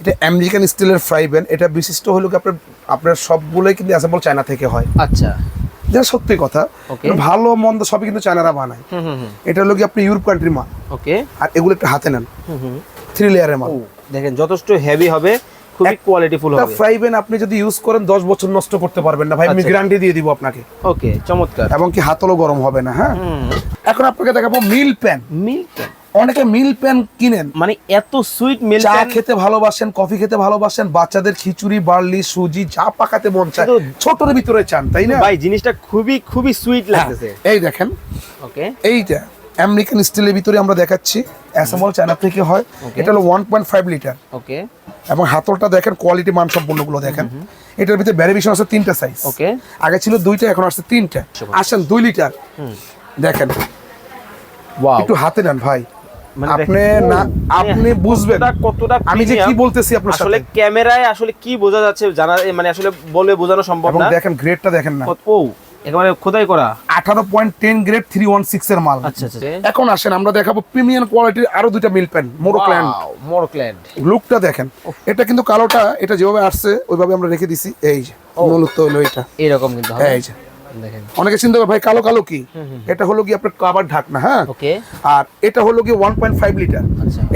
এটা আমেরিকান স্টিলের fry pan. এটা বিশিষ্ট হলো আপনার আপনার সবগুলোই কিন্তু অ্যাসেম্বল চায়না থেকে হয়। আচ্ছা। যেটা সত্যি কথা। ভালো মন্দ সবই কিন্তু চায়নারা বানায়। হুম হুম হুম। এটা হলো কি আপনি ইউরোপ কান্ট্রি মাল ওকে আর এগুলো একটু হাতে নেন। হুম হুম। থ্রি লেয়ারের মাল দেখেন যথেষ্ট হেভি হবে খুবই কোয়ালিটিফুল হবে। ফ্রাই প্যান আপনি যদি ইউজ করেন দশ বছর নষ্ট করতে পারবেন না। ভাই আমি আচ্ছা। গ্যারান্টি দিয়ে দিব আপনাকে। ওকে চমৎকার। এবং কি হাতলও গরম হবে না হ্যাঁ? এখন আপনাকে দেখাবো মিল প্যান মিল্ক অনেকে মিল প্যান কিনেন। মানে এত সুইট মিল্ক চা খেতে ভালোবাসেন কফি খেতে ভালোবাসেন বাচ্চাদের খিচুড়ি বার্লি সুজি যা পাকাতে মন চায় ছোটর ভিতরে চান তাই না? ভাই জিনিসটা খুবই খুবই সুইট হ্যাঁ, লাগতেছে। এই দেখেন। ওকে এইটা আমেরিকান স্টিলের ভিতরে আমরা দেখাচ্ছি অ্যাসেম্বল চায়না থেকে হয়। এটা হলো one point five litre okay এবং হাতলটা দেখেন কোয়ালিটি মান সম্পূর্ণগুলো দেখেন। এটার ভিতরে ভ্যারিয়েশন আছে তিনটা সাইজ ওকে আগে ছিল দুইটা এখন আসছে তিনটা। আসেন দুই লিটার দেখেন। ওয়াও একটু হাতে নেন ভাই। আপনি না মানে আপনি বুঝবেন। কতটা- আমি যে কি বলতেছি আপনার আসলে ক্যামেরায় আসলে কি বোঝা যাচ্ছে জানা মানে আসলে বলে বোঝানো সম্ভব না। দেখেন গ্রেডটা দেখেন না। ও একেবারে খোদাই করা। আঠারো point ten grade three one six এর মাল। আচ্ছা আচ্ছা এখন আসেন আমরা দেখাবো প্রিমিয়াম কোয়ালিটির আরও দুইটা মিল প্যান মোরোক্ল্যান্ড মোরক্ল্যান্ড লুকটা দেখেন এটা কিন্তু কালোটা এটা যেভাবে আসছে ওইভাবে আমরা রেখে দিছি। এই যে মূলত হলো এটা। এরকম কিন্তু এই যে। অনেকে চিন্তা করে ভাই কালো কালো কি? এটা হলো কি আপনার কাবার ঢাকনা হ্যাঁ? আর এটা হলো কি ওয়ান পয়েন্ট ফাইভ লিটার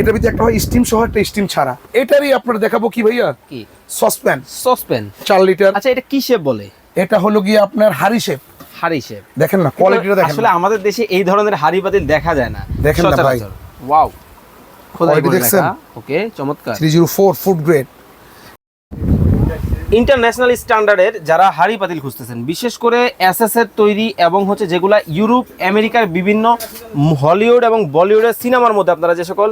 এটার ভিতরে একটা হয় স্টিম সহ একটা স্টিম ছাড়া। এটারই আপনার দেখাবো কি ভাইয়া? কি? সসপ্যান সসপেন চার লিটার আচ্ছা এটা কি শেপ বলে? এটা হলো গিয়ে আপনার হারি শেপ হাড়ি শেপ দেখেন না কোয়ালিটিটা দেখেন আসলে আমাদের দেশে এই ধরনের হাড়ি পাতিল দেখা যায় না। দেখেন না ভাই। ওয়াও খোদাই দেখছেন? ওকে চমৎকার। Three zero four food grade international স্ট্যান্ডার্ডের যারা হাড়ি পাতিল খুঁজতেছেন, বিশেষ করে এসএস এর তৈরি এবং হচ্ছে যেগুলা ইউরোপ, আমেরিকার বিভিন্ন হলিউড এবং বলিউডের সিনেমার মধ্যে আপনারা যে সকল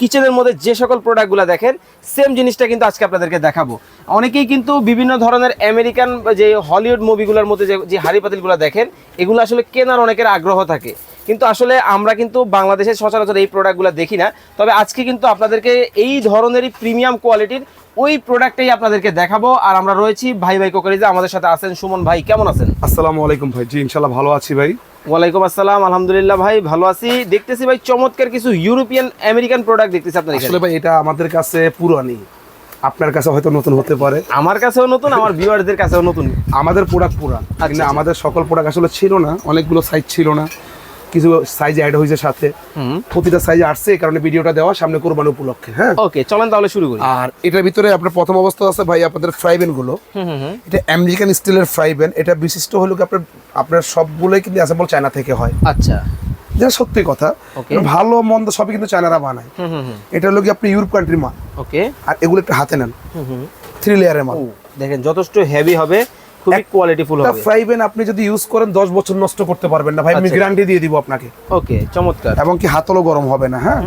কিচেনের মধ্যে যে সকল প্রোডাক্টগুলো দেখেন, সেম জিনিসটা কিন্তু আজকে আপনাদেরকে দেখাবো। অনেকেই কিন্তু বিভিন্ন ধরনের আমেরিকান, যে হলিউড মুভিগুলোর মধ্যে যে হাড়ি পাতিলগুলো দেখেন, এগুলো আসলে কেনার অনেকের আগ্রহ থাকে। কিন্তু আসলে আমরা কিন্তু বাংলাদেশে সচরাচর এই প্রোডাক্টগুলো দেখি না। তবে আজকে কিন্তু আপনাদেরকে এই ধরনেরই প্রিমিয়াম কোয়ালিটির ওই প্রোডাক্টটাই আপনাদেরকে দেখাবো। আর আমরা রয়েছি ভাই ভাই কোকারিজে আমাদের সাথে আছেন সুমন ভাই। কেমন আছেন? আসসালামু আলাইকুম ভাই। জি ইনশাল্লাহ ভালো আছি ভাই। ওয়ালাইকুম আসসালাম আলহামদুলিল্লাহ ভাই ভালো আছি। দেখতেছি ভাই চমৎকার কিছু ইউরোপিয়ান আমেরিকান প্রোডাক্ট দেখতেছি আপনার আসলে ভাই এটা আমাদের কাছে পুরানি। আপনার কাছে হয়তো নতুন হতে পারে। আমার কাছেও নতুন আমার ভিউয়ারদের কাছেও নতুন। আমাদের প্রোডাক্ট পুরান। কিন্তু আচ্ছা। আমাদের সকল প্রোডাক্ট আসলে ছিল না অনেকগুলো সাইজ ছিল না। কিছু সাইজ অ্যাড হয়েছে সাথে। প্রতিটা সাইজ আসছে এই কারণে ভিডিওটা দেওয়া সামনে কোরবানি উপলক্ষে হ্যাঁ? ওকে চলেন তাহলে শুরু করি। আর এটার ভিতরে আপনার প্রথম অবস্থা আছে ভাই আপনাদের ফ্রাই গুলো। হুম হুম এটা আমেরিকান স্টিলের ফ্রাই প্যান এটা বিশিষ্ট হলো কি আপনার আপনার সবগুলোই কিন্তু অ্যাসেম্বল চায়না থেকে হয়। আচ্ছা। যেটা সত্যি কথা। ভালো মন্দ সবই কিন্তু চায়নারা বানায়। এটা হলো কি আপনি ইউরোপ কান্ট্রি মাল। ওকে আর এগুলো একটু হাতে নেন। থ্রি লেয়ারের মাল। দেখেন যথেষ্ট হেভি হবে। খুবই কোয়ালিটিফুল হবে। প্যান আপনি যদি ইউজ করেন দশ বছর নষ্ট করতে পারবেন না। ভাই আমি আচ্ছা। গ্যারান্টি দিয়ে দিব আপনাকে। ওকে চমৎকার। এবং কি হাতলও গরম হবে না হ্যাঁ?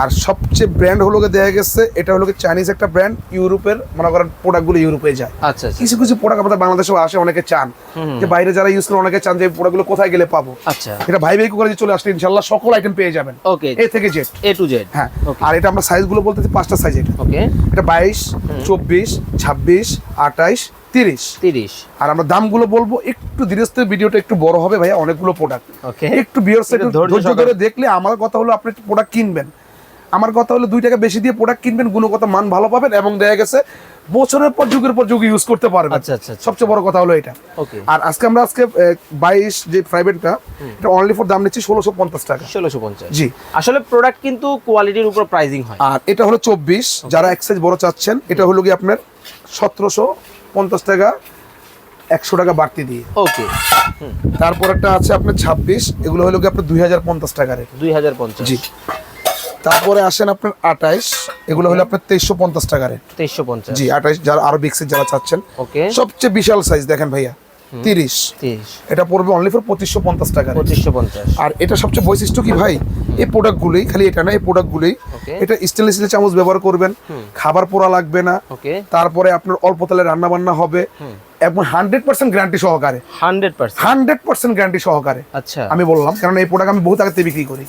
আর সবচেয়ে ব্র্যান্ড হলো দেখা গেছে এটা হলো চাইনিজ একটা ব্র্যান্ড ইউরোপের মনে করেন প্রোডাক্টগুলো ইউরোপে যায়। আচ্ছা আচ্ছা। কিছু কিছু প্রোডাক্ট আমাদের বাংলাদেশেও আসে অনেকে চান। যে বাইরে যারা ইউজ করেন অনেকে চান যে প্রোডাক্টগুলো কোথায় গেলে পাবো। আচ্ছা। এটা ভাই ভাই করে চলে আসলে ইনশাল্লাহ সকল আইটেম পেয়ে যাবেন। ওকে এ থেকে জেড এ টু জেড হ্যাঁ। আর এটা আমরা সাইজগুলো বলতেছি পাঁচটা সাইজ এটা। ওকে এটা বাইশ চব্বিশ ছাব্বিশ আঠাইশ তিরিশ। তিরিশ। আর আমরা দামগুলো বলব একটু ধীরে ধীরে ভিডিওটা একটু বড় হবে ভাইয়া অনেকগুলো প্রোডাক্ট একটু ধৈর্য ধরে দেখলে আমার কথা হলো আপনি প্রোডাক্ট কিনবেন। আমার কথা হলো দুই টাকা বেশি দিয়ে প্রোডাক্ট কিনবেন গুণগত মান ভালো পাবেন এবং দেখা গেছে বছরের পর যুগের পর যুগ ইউজ করতে পারবেন। আচ্ছা, আচ্ছা, আচ্ছা। সবচেয়ে বড় কথা হলো এটা। আর আজকে আমরা আজকে বাইশ যে প্রাইভেটটা এটা অনলি ফর দাম নিচ্ছি ষোলোশো পঞ্চাশ টাকা। ষোলোশো পঞ্চাশ। জি। আসলে প্রোডাক্ট কিন্তু কোয়ালিটির উপর প্রাইজিং হয়। আর এটা হলো চব্বিশ যারা এক সাইজ বড় চাচ্ছেন এটা হলো কি আপনার সতেরোশো পঞ্চাশ টাকা একশো টাকা বাড়তি দিয়ে। ওকে। তারপর একটা আছে আপনার ছাব্বিশ এগুলো হলো কি আপনার দুই হাজার পঞ্চাশ টাকা রেট। দুই হাজার পঞ্চাশ। জি। তারপরে আসেন আপনার আঠাইশ এগুলো হলো আপনার তেইশশো পঞ্চাশ টাকা রেট। তেইশশো পঞ্চাশ। জি আঠাইশ যারা আরও বিক্সের যারা চাচ্ছেন। ওকে। সবচেয়ে বিশাল সাইজ দেখেন ভাইয়া। তিরিশ। এটা পড়বে অনলি ফর পঁচিশশো পঞ্চাশ টাকা। পঁচিশশো পঞ্চাশ। আর এটা সবচেয়ে বৈশিষ্ট্য কি ভাই? এই প্রোডাক্টগুলোই খালি এটা না এই. এটা স্টেনলেস স্টিলের চামচ ব্যবহার করবেন। খাবার পোড়া লাগবে না। তারপরে আপনার অল্প তেলে রান্না বান্না হবে এবং হান্ড্রেড পার্সেন্ট গ্যারান্টি সহকারে। Hundred percent hundred percent guarantee সহকারে। আচ্ছা। আমি বললাম কারণ এই প্রোডাক্ট আমি বহুত আগে থেকে বিক্রি করি।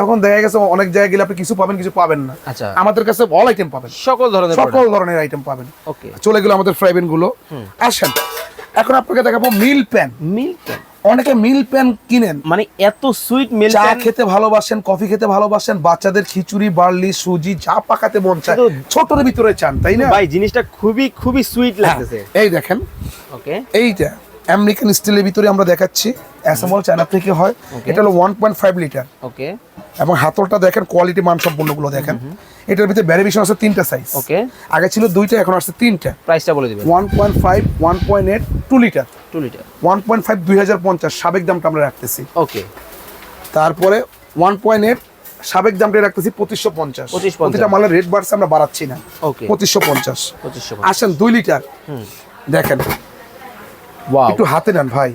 এখন দেখা গেছে অনেক জায়গায় গেলে আপনি কিছু পাবেন কিছু পাবেন না। আচ্ছা। আমাদের কাছে অল আইটেম পাবেন। সকল ধরনের সকল ধরনের আইটেম পাবেন। ওকে চলে গেল আমাদের ফ্রাইবেনগুলো আসেন। এখন আপনাকে দেখাবো মিল প্যান। মিল অনেকে মিল প্যান কিনেন। মানে এত সুইট মিল চা খেতে ভালোবাসেন কফি খেতে ভালোবাসেন বাচ্চাদের খিচুড়ি বার্লি সুজি যা পাকাতে মন চায় ছোটর ভিতরে চান তাই না? ভাই জিনিসটা খুবই খুবই সুইট হ্যাঁ, লাগতেছে। এই দেখেন। ওকে এইটা। আমেরিকান স্টিলের ভিতরে আমরা দেখাচ্ছি অ্যাসামল চায়না থেকে হয়। এটা হলো one point five litre okay এবং হাতলটা দেখেন কোয়ালিটি মান সম্পূর্ণগুলো দেখেন এটার ভিতরে ভ্যারিয়েশন আছে তিনটা সাইজ ওকে আগে ছিল দুইটা এখন আসছে তিনটা। প্রাইসটা বলে দিবেন। One point five one point eight two litre two litre one point five দুই হাজার পঞ্চাশ সাবেক দামটা আমরা রাখতেছি। ওকে তারপরে ওয়ান পয়েন্ট এইট সাবেক দামটা রাখতেছি পঁচিশশো পঞ্চাশ। 2550 প্রতিটা মালের রেট বাড়ছে আমরা বাড়াচ্ছি না। পঁচিশশো পঞ্চাশ। পঁচিশশো আসেন দুই লিটার দেখেন একটু হাতে নেন ভাই।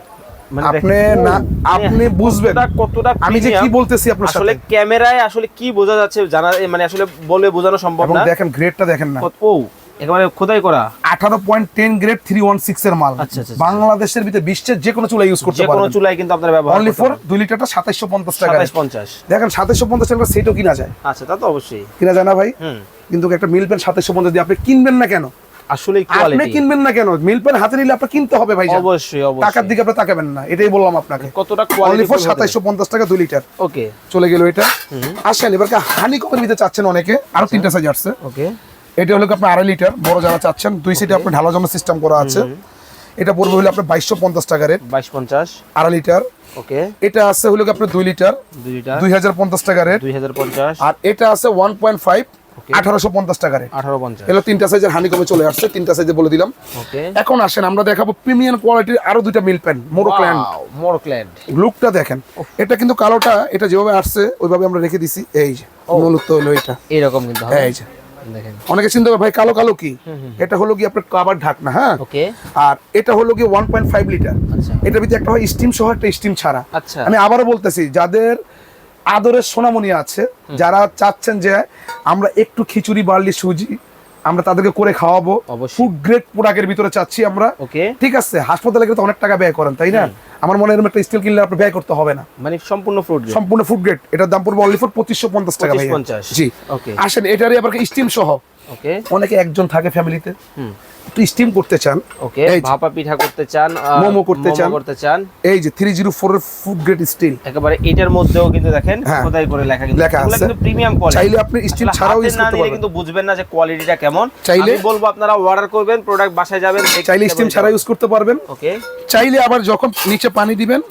আপনি না আপনি বুঝবেন। কতটা কতটা আমি যে কি বলতেছি আপনার আসলে ক্যামেরায় আসলে কি বোঝা যাচ্ছে জানা মানে আসলে বলে বোঝানো সম্ভব না। দেখেন গ্রেডটা দেখেন না। ও একেবারে খোদাই করা। আঠারো point ten grade three one six এর মাল। বাংলাদেশের ভিতরে বিশ্বের যে কোনো চুলা ইউজ করতে যে কোনো পারবেন। কিন্তু আপনারা ব্যবহার অনলি ফর লিটারটা টাকা 2750 দেখেন পঞ্চাশ টাকা সেটাও কিনা যায়। আচ্ছা তা তো অবশ্যই। কিনা যায় না ভাই? কিন্তু একটা মিল সাতাইশশো পঞ্চাশ দিয়ে আপনি কিনবেন না কেন? আসলে আপনি কিনবেন না কেন? মিল হাতে নিলে আপনার কিনতে হবে ভাই অবশ্যই টাকার দিকে আপনি তাকাবেন না এটাই বললাম আপনাকে। কতটা কোয়ালিটি ফর সাতাইশশো পঞ্চাশ টাকা দুই লিটার। ওকে। চলে গেল এটা। আসেন এবার হানি কমের ভিতরে চাচ্ছেন অনেকে আরও তিনটা সাইজ আসছে। ওকে। এটা হলো কি আপনার আড়াই লিটার বড় যারা চাচ্ছেন দুই সিটে আপনার ঢালার জন্য সিস্টেম করা আছে। এটা পড়বে হলো আপনার বাইশশো পঞ্চাশ টাকা রেট 2250 আড়াই লিটার। ওকে। এটা আছে হলো কি আপনার দুই লিটার। 2 লিটার। দুই হাজার পঞ্চাশ টাকা রেট 2050 আর এটা আছে ওয়ান পয়েন্ট ফাইভ আঠারোশো পঞ্চাশ টাকা রেট 1850 এগুলো তিনটা সাইজের হানি চলে আসছে? তিনটা সাইজে বলে দিলাম। এখন আসেন আমরা দেখাবো প্রিমিয়াম কোয়ালিটির আরও দুইটা মিল প্যান মোরোক্ল্যান্ড মোরক্ল্যান্ড লুকটা দেখেন। এটা কিন্তু কালোটা এটা যেভাবে আসছে ওইভাবে আমরা রেখে দিছি। এই যে মূলত হলো এটা। এরকম কিন্তু হবে। এই যে। অনেকে চিন্তা করে ভাই কালো কালো কি? এটা হলো কি আপনার কাবার ঢাকনা হ্যাঁ? আর এটা হলো কি ওয়ান পয়েন্ট ফাইভ লিটার এটার ভিতরে একটা হয় স্টিম সহ একটা স্টিম ছাড়া। আচ্ছা। আমি আবারও বলতেছি যাদের আদরের সোনামণি আছে যারা চাচ্ছেন যে আমরা একটু খিচুড়ি বার্লি সুজি আমরা তাদেরকে করে খাওয়াবো। ফুড গ্রেড প্রোডাক্টের ভিতরে চাচ্ছি আমরা। ঠিক আছে হাসপাতালে গেলে তো অনেক টাকা ব্যয় করেন তাই না? আমার মনে হয় একটা স্টিল কিনলে আপনার ব্যয় করতে হবে না। মানে সম্পূর্ণ ফ্রুট সম্পূর্ণ ফুড গ্রেড এটার দাম পড়বে অনলি ফর পঁচিশশো পঞ্চাশ টাকা। 2550 জি। ওকে। আসেন এটারই আবার স্টিম সহ? ওকে। অনেকে একজন থাকে ফ্যামিলিতে স্টিম করতে চান ওকে। ভাপা পিঠা করতে চান মোমো করতে চান। করতে চান এই যে থ্রি জিরো ফোর এর ফুড গ্রেড স্টিল একেবারে এটার মধ্যেও কিন্তু দেখেন হ্যাঁ। খোদাই করে লেখা কিন্তু লেখা আছে। কিন্তু প্রিমিয়াম কোয়ালিটি চাইলে আপনি স্টিল ছাড়াও ইউজ করতে পারবেন কিন্তু বুঝবেন না যে কোয়ালিটিটা কেমন চাইলে- আমি বলব আপনারা অর্ডার করবেন প্রোডাক্ট বাসায় যাবেন চাইলে স্টিম ছাড়া ইউজ করতে পারবেন ওকে চাইলে আবার যখন নিচে পানি দিবেন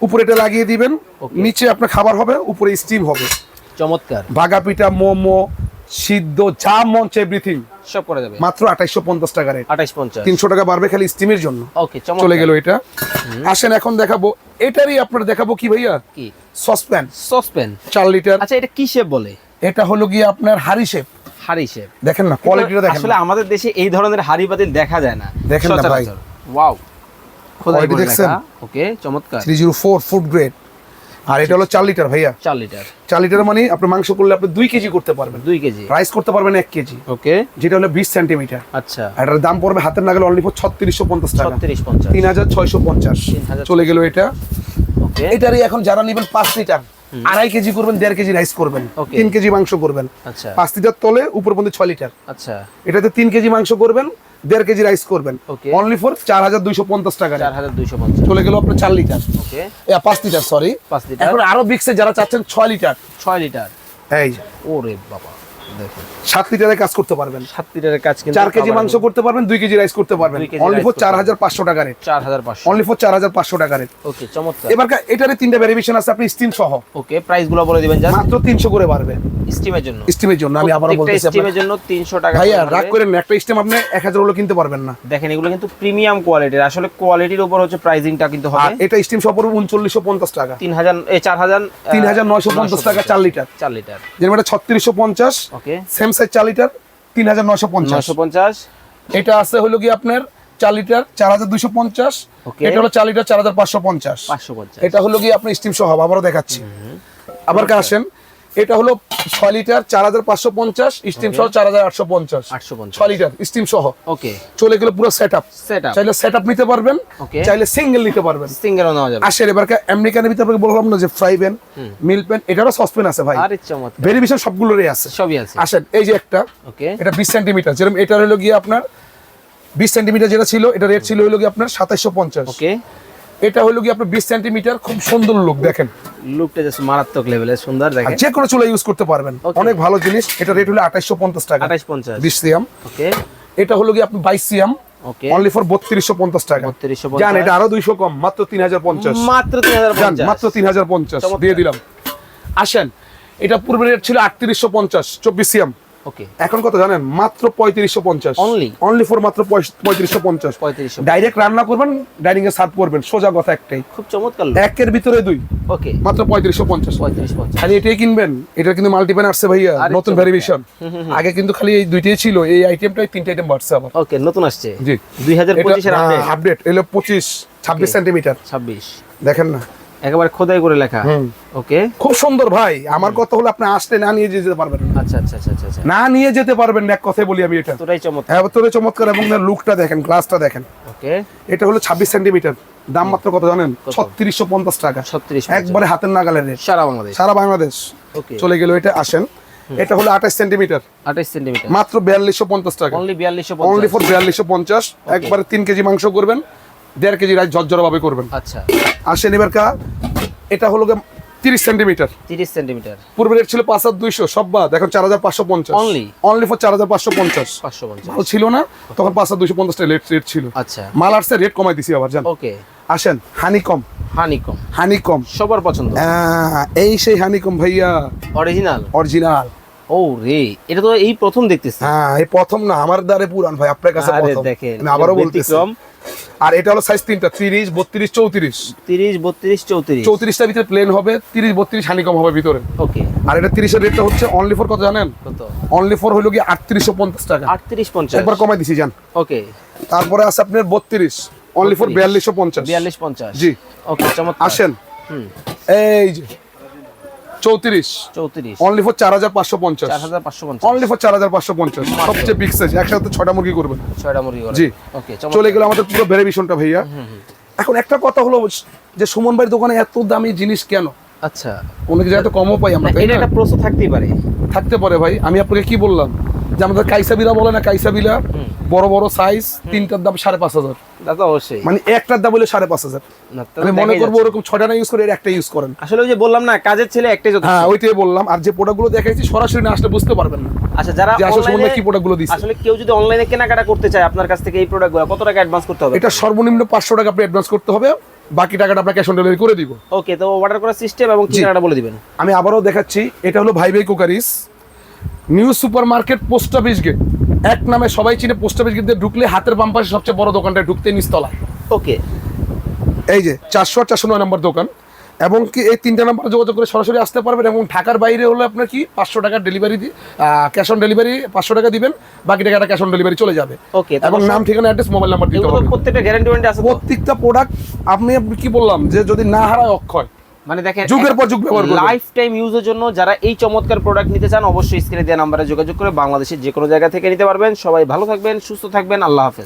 উপরে এটা লাগিয়ে দিবেন. নিচে আপনার খাবার হবে উপরে স্টিম হবে চমৎকার ভাগা পিঠা মোমো সিদ্ধ যা মঞ্চ এভরিথিং সব করা যাবে। মাত্র আঠাইশো পঞ্চাশ টাকা রেট আঠাইশ পঞ্চাশ। তিনশো টাকা বাড়বে খালি স্টিমের জন্য। ওকে চলে গেল এটা। আসেন এখন দেখাবো। এটারই আপনার দেখাবো কি ভাইয়া? কি? সসপ্যান সসপেন চার লিটার আচ্ছা এটা কি শেপ বলে? এটা হলো গিয়ে আপনার হারি শেপ হাড়ি শেপ দেখেন না কোয়ালিটিটা দেখেন আসলে আমাদের দেশে এই ধরনের হাড়ি পাতিল দেখা যায় না। দেখেন না ভাই। ওয়াও খোদাই দেখছেন? ওকে চমৎকার। Three zero four food grade আর এটা হলো চার লিটার ভাইয়া। চার লিটার। চার লিটার মানে আপনি মাংস করলে আপনি দুই কেজি করতে পারবেন। দুই কেজি। রাইস করতে পারবেন এক কেজি। ওকে। যেটা হলো বিশ সেন্টিমিটার। আচ্ছা। এটার দাম পড়বে হাতের নাগালে অনলি ফর ছত্রিশশো পঞ্চাশ টাকা। ছত্রিশ পঞ্চাশ। তিন হাজার ছয়শো পঞ্চাশ। 3,650 চলে গেল এটা। ওকে। এটারই এখন যারা নেবেন পাঁচ লিটার আড়াই কেজি করবেন দেড় কেজি রাইস করবেন তিন কেজি মাংস করবেন। আচ্ছা। পাঁচ লিটার তলে উপর পর্যন্ত ছয় লিটার। আচ্ছা। এটাতে তিন কেজি মাংস করবেন দেড় কেজি রাইস করবেন. অনলি ফর চার হাজার দুইশো পঞ্চাশ টাকা চার হাজার দুইশো পঞ্চাশ। চলে গেল আপনার চার লিটার ওকে পাঁচ লিটার সরি পাঁচ লিটার এখন আরও বিক্সে যারা চাচ্ছেন ছয় লিটার ছয় লিটার এই ওরে বাবা। সাত লিটারে কাজ করতে পারবেন। সাত লিটারের কাজ চার কেজি মাংস করতে পারবেন দুই কেজি রাইস করতে পারবেন। অনলি ফর চার হাজার পাঁচশো টাকা রেট চার হাজার পাঁচশো। অনলি ফর চার হাজার পাঁচশো টাকা রেট ওকে চমৎকার। এবার এটারে তিনটা ভ্যারিয়েশন আছে আপনি স্টিম সহ। ওকে প্রাইসগুলো বলে দিবেন মাত্র তিনশো করে স্টিমের জন্য। স্টিমের জন্য আমি আবারও বলতেছি স্টিমের জন্য তিনশো টাকা ভাইয়া রাগ। করেন একটা স্টিম আপনি এক হাজার হলো কিনতে পারবেন না। দেখেন এগুলো কিন্তু প্রিমিয়াম কোয়ালিটির আসলে কোয়ালিটির উপর হচ্ছে প্রাইসিংটা কিন্তু হবে। এটা স্টিম সহ পড়বে উনচল্লিশশো পঞ্চাশ টাকা। তিন হাজার চার হাজার তিন হাজার নয়শো পঞ্চাশ টাকা চার লিটার চার লিটার এটা ছত্রিশশো পঞ্চাশ ওকে সেম সাইজ চার লিটার তিন হাজার নয়শো পঞ্চাশ। নশো পঞ্চাশ। এটা আছে হলো কি আপনার চার লিটার চার হাজার দুইশো পঞ্চাশ। Okay. এটা হলো চার লিটার চার হাজার পাঁচশো পঞ্চাশ। পাঁচশো পঞ্চাশ। এটা হলো কি আপনি স্টিম সহ আবারও দেখাচ্ছি। আবার কা আসেন। এটা হলো ছয় লিটার চার হাজার পাঁচশো পঞ্চাশ স্টিম সহ চার হাজার আটশো পঞ্চাশ। ছয় লিটার স্টিম সহ। ওকে চলে গেলে পুরো সেট আপ চাইলে সেট আপ নিতে পারবেন চাইলে সিঙ্গেল নিতে পারবেন। সিঙ্গেলও নেওয়া যাবে। এবার আমেরিকানের ভিতরে আপনাকে বললাম না যে ফ্রাই প্যান মিল প্যান এটারও সসপ্যান আছে ভাই। ভেরিয়েশন সবগুলোরই আছে। সবই আছে। আসেন এই যে একটা এটা বিশ সেন্টিমিটার যেরকম এটা হলো গিয়ে আপনার বিশ সেন্টিমিটার যেটা ছিল এটা রেট ছিল হলো গিয়ে আপনার সাতাইশশো পঞ্চাশ। এটা হলো কি আপনার বিশ সেন্টিমিটার খুব সুন্দর লুক দেখেন। লুকটা জাস্ট মারাত্মক লেভেলের সুন্দর আর দেখেন। যে কোনো চুলা ইউজ করতে পারবেন। অনেক ভালো জিনিস এটা রেট হলো আঠাইশশো পঞ্চাশ টাকা। আঠাশ পঞ্চাশ। বিশ সিএম। ওকে এটা হলো কি আপনি বাইশ সিএম। অনলি ফর বত্রিশশো পঞ্চাশ টাকা। জান এটা আরও দুইশো কম মাত্র তিন হাজার পঞ্চাশ। মাত্র তিন হাজার মাত্র তিন হাজার পঞ্চাশ। দিয়ে দিলাম। আসেন এটা পূর্বে রেট ছিল আটত্রিশশো পঞ্চাশ চব্বিশ সিএম। ওকে এখন কত জানেন? মাত্র পঁয়ত্রিশশো পঞ্চাশ। Only? অনলি ফর মাত্র পঁয়ত্রিশশো পঞ্চাশ। পঁয়ত্রিশশো ডাইরেক্ট রান্না করবেন ডাইনিং এ সার্ভ করবেন। সোজা কথা একটাই। খুব চমৎকার একের ভিতরে দুই। ওকে মাত্র পঁয়ত্রিশশো পঞ্চাশ। পঁয়ত্রিশ পঞ্চাশ। খালি এটাই কিনবেন। এটা কিন্তু মাল্টিপ্যান আসছে ভাইয়া নতুন। ভ্যারিয়েশন আগে কিন্তু খালি এই দুইটাই ছিল। এই আইটেমটাই তিনটা আইটেম বাড়ছে আবার। ওকে নতুন আসছে। জি। দুই হাজার পঁচিশের আপডেট এলো পঁচিশ ছাব্বিশ সেন্টিমিটার ছাব্বিশ। দেখেন না। একেবারে খোদাই করে লেখা। ওকে? খুব সুন্দর ভাই। আমার কথা হলো আপনি আসলে না নিয়ে যেতে পারবেন না। আচ্ছা আচ্ছা আচ্ছা আচ্ছা আচ্ছা। না নিয়ে যেতে পারবেন না এক কথাই বলি আমি এটা। তোরাই চমৎকার। হ্যাঁ তোরে চমৎকার এবং লুকটা দেখেন গ্লাসটা দেখেন। ওকে। এটা হলো ছাব্বিশ সেন্টিমিটার। দাম মাত্র কত জানেন? কত? ছত্রিশশো পঞ্চাশ টাকা। ছত্রিশ একবারে হাতের নাগালের সারা বাংলাদেশ। সারা বাংলাদেশ। ওকে। চলে গেল এটা আসেন। এটা হলো আঠাশ সেন্টিমিটার। আঠাইশ সেন্টিমিটার। মাত্র বিয়াল্লিশশো পঞ্চাশ টাকা। অনলি বিয়াল্লিশশো অনলি ফর বিয়াল্লিশশো পঞ্চাশ। একবারে তিন কেজি মাংস করবেন। দেড় কেজি রাইস ঝরঝরা ভাবে করবেন। আচ্ছা। আসেন এবার কা এটা হলো তিরিশ সেন্টিমিটার। তিরিশ সেন্টিমিটার। পূর্বে রেট ছিল পাঁচ হাজার দুইশো সব বাদ। এখন চার হাজার পাঁচশো পঞ্চাশ। Only? অনলি ফর চার হাজার পাঁচশো পঞ্চাশ। পাঁচশো পঞ্চাশ। ছিল না তখন পাঁচ হাজার দুইশো পঞ্চাশটা রেট রেট ছিল। আচ্ছা। মাল রেট কমাই দিছি আবার জান। ওকে আসেন হানি কম হানি কম সবার পছন্দ। এই সেই হানি কম ভাইয়া। অরিজিনাল অরিজিনাল ও রে এটা তো এই প্রথম দেখতেছি। হ্যাঁ এই প্রথম না আমার দ্বারে পুরান ভাই আপনার কাছে প্রথম। দেখেন আবারও বলতেছি। আর এটা হলো সাইজ তিনটা তিরিশ বত্রিশ চৌত্রিশ। তিরিশ বত্রিশ চৌত্রিশ। চৌত্রিশটার ভিতরে প্লেন হবে তিরিশ বত্রিশ হানিকম হবে ভিতরে। ওকে আর এটা তিরিশের রেটটা হচ্ছে অনলি ফোর কত জানেন? কত? অনলি ফর হইল কি আটত্রিশশো পঞ্চাশ টাকা। আটত্রিশ পঞ্চাশ। একবার কমাই দিছি যান ওকে তারপরে আছে আপনার বত্রিশ অনলি ফোর 32 বিয়াল্লিশশো পঞ্চাশ। বিয়াল্লিশ পঞ্চাশ। জি। ওকে চমৎকার। আসেন। হুম। এই যে। চৌত্রিশ। চৌত্রিশ। অনলি ফর চার হাজার পাঁচশো পঞ্চাশ। চার হাজার পাঁচশো পঞ্চাশ। অনলি ফর চার হাজার পাঁচশো পঞ্চাশ। সবচেয়ে বিগ সাইজ একসাথে মুরগি করবেন ছয়টা মুরগি জি। ওকে চলে গেল আমাদের পুরো ভেরিয়েশনটা ভাইয়া। এখন একটা কথা হলো যে সুমন ভাইয়ের দোকানে এত দামি জিনিস কেন? আচ্ছা। অনেক জায়গায় তো কমও পাই আমরা এটা একটা প্রশ্ন থাকতেই পারে। থাকতে পারে ভাই। আমি আপনাকে কি বললাম? যে আমাদের কাইসাবিলা বলে না কাইসাবিলা বড় বড় সাইজ তিনটার দাম সাড়ে পাঁচ হাজার। অবশ্যই। মানে একটার দাম হলে সাড়ে পাঁচ হাজার। আমি মনে করব ওরকম ছটা না ইউজ করে একটা ইউজ করেন। আসলে ওই যে বললাম না কাজের ছেলে একটাই হ্যাঁ ওইটাই বললাম। আর যে প্রোডাক্টগুলো দেখাইছি সরাসরি না আসলে বুঝতে পারবেন না। আচ্ছা যারা আসলে কি প্রোডাক্টগুলো দিচ্ছে আসলে কেউ যদি অনলাইনে কেনাকাটা করতে চায় আপনার কাছ থেকে এই প্রোডাক্টগুলো কত টাকা অ্যাডভান্স করতে হবে? এটা সর্বনিম্ন পাঁচশো টাকা আপনি অ্যাডভান্স করতে হবে। বাকি টাকাটা আপনার ক্যাশ অন ডেলিভারি করে দিব। ওকে তো অর্ডার করার সিস্টেম এবং ঠিকানাটা বলে দিবেন। আমি আবারও দেখাচ্ছি এটা হলো ভাই ভাই cookeries new supermarket post office gate এক নামে সবাই চিনে পোস্ট অফিস গেট ঢুকলে হাতের বাম পাশে সবচেয়ে বড় দোকানটা ঢুকতে নিস্তলা ওকে। এই যে চারশো আর চারশো নয় নম্বর দোকান। এবং কি এই তিনটা নাম্বার যোগাযোগ করে সরাসরি আসতে পারবেন এবং ঢাকার বাইরে হলে আপনার কি পাঁচশো টাকার ডেলিভারি ক্যাশ অন ডেলিভারি পাঁচশো টাকা দিবেন বাকি টাকাটা ক্যাশ অন ডেলিভারি চলে যাবে। ওকে এবং নাম ঠিকানা অ্যাড্রেস মোবাইল নাম্বার দিতে হবে। প্রত্যেকটা গ্যারান্টি আছে প্রত্যেকটা প্রোডাক্ট আপনি কি বললাম যে যদি না হারায় অক্ষয় মানে দেখেন যুগের পর যুগ ব্যবহার। লাইফ টাইম ইউজের জন্য যারা এই চমৎকার প্রোডাক্ট নিতে চান অবশ্যই স্ক্রিনে দেওয়া নাম্বারে যোগাযোগ করে বাংলাদেশের যে কোনো জায়গা থেকে নিতে পারবেন সবাই ভালো থাকবেন সুস্থ থাকবেন আল্লাহ হাফেজ